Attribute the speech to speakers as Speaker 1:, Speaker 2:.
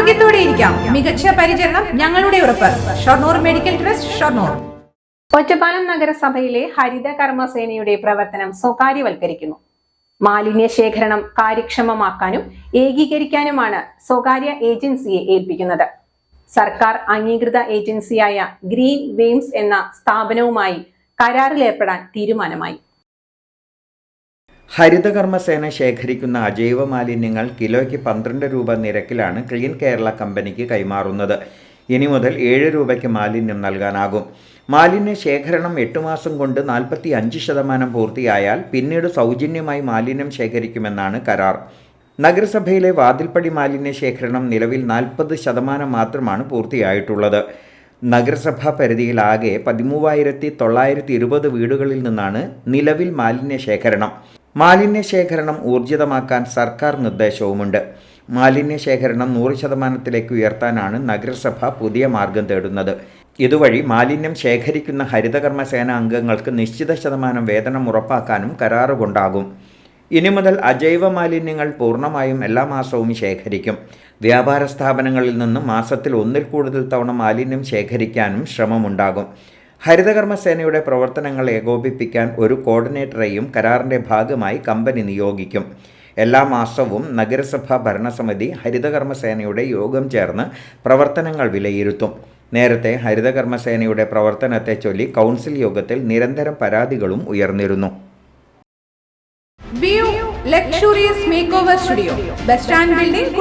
Speaker 1: ആരോഗ്യത്തോടെ ഇരിക്കാം. മികച്ച പരിചരണം ഞങ്ങളുടെ ഉറപ്പ്. Shoranur medical trust Shoranur.
Speaker 2: Ottapalam നഗരസഭയിലെ ഹരിത കർമ്മസേനയുടെ പ്രവർത്തനം സ്വകാര്യവൽക്കരിക്കുന്നു. മാലിന്യ ശേഖരണം കാര്യക്ഷമമാക്കാനും ഏകീകരിക്കാനുമാണ് സ്വകാര്യ ഏജൻസിയെ ഏൽപ്പിക്കുന്നത്. സർക്കാർ അംഗീകൃത ഏജൻസിയായ ഗ്രീൻ വെയിംസ് എന്ന സ്ഥാപനവുമായി കരാറിലേർപ്പെടാൻ തീരുമാനമായി.
Speaker 3: ഹരിതകർമ്മസേന ശേഖരിക്കുന്ന അജൈവ മാലിന്യങ്ങൾ കിലോയ്ക്ക് പന്ത്രണ്ട് രൂപ നിരക്കിലാണ് ക്ലീൻ കേരള കമ്പനിക്ക് കൈമാറുന്നത്. ഇനി മുതൽ ഏഴ് രൂപയ്ക്ക് മാലിന്യം നൽകാനാകും. മാലിന്യ ശേഖരണം എട്ട് മാസം കൊണ്ട് നാൽപ്പത്തി അഞ്ച് ശതമാനം പൂർത്തിയായാൽ പിന്നീട് സൗജന്യമായി മാലിന്യം ശേഖരിക്കുമെന്നാണ് കരാർ. നഗരസഭയിലെ വാതിൽപ്പടി മാലിന്യ ശേഖരണം നിലവിൽ നാൽപ്പത് ശതമാനം മാത്രമാണ് പൂർത്തിയായിട്ടുള്ളത്. നഗരസഭാ പരിധിയിലാകെ പതിമൂവായിരത്തി തൊള്ളായിരത്തി ഇരുപത് വീടുകളിൽ നിന്നാണ് നിലവിൽ മാലിന്യ ശേഖരണം. മാലിന്യ ശേഖരണം ഊർജിതമാക്കാൻ സർക്കാർ നിർദ്ദേശവുമുണ്ട്. മാലിന്യ ശേഖരണം നൂറ് ശതമാനത്തിലേക്ക് ഉയർത്താനാണ് നഗരസഭ പുതിയ മാർഗം തേടുന്നത്. ഇതുവഴി മാലിന്യം ശേഖരിക്കുന്ന ഹരിതകർമ്മസേന അംഗങ്ങൾക്ക് നിശ്ചിത ശതമാനം വേതനം ഉറപ്പാക്കാനും കരാറുകൊണ്ടാകും. ഇനി മുതൽ അജൈവ മാലിന്യങ്ങൾ പൂർണമായും എല്ലാ മാസവും ശേഖരിക്കും. വ്യാപാര സ്ഥാപനങ്ങളിൽ നിന്ന് മാസത്തിൽ ഒന്നിൽ കൂടുതൽ തവണ മാലിന്യം ശേഖരിക്കാനും ശ്രമമുണ്ടാകും. ഹരിതകർമ്മസേനയുടെ പ്രവർത്തനങ്ങൾ ഏകോപിപ്പിക്കാൻ ഒരു കോർഡിനേറ്ററെയും കരാറിന്റെ ഭാഗമായി കമ്പനി നിയോഗിക്കും. എല്ലാ മാസവും നഗരസഭാ ഭരണസമിതി ഹരിതകർമ്മസേനയുടെ യോഗം ചേർന്ന് പ്രവർത്തനങ്ങൾ വിലയിരുത്തും. നേരത്തെ ഹരിതകർമ്മസേനയുടെ പ്രവർത്തനത്തെ ചൊല്ലി കൗൺസിൽ യോഗത്തിൽ നിരന്തരം പരാതികളും ഉയർന്നിരുന്നു.
Speaker 1: Studio bus stand building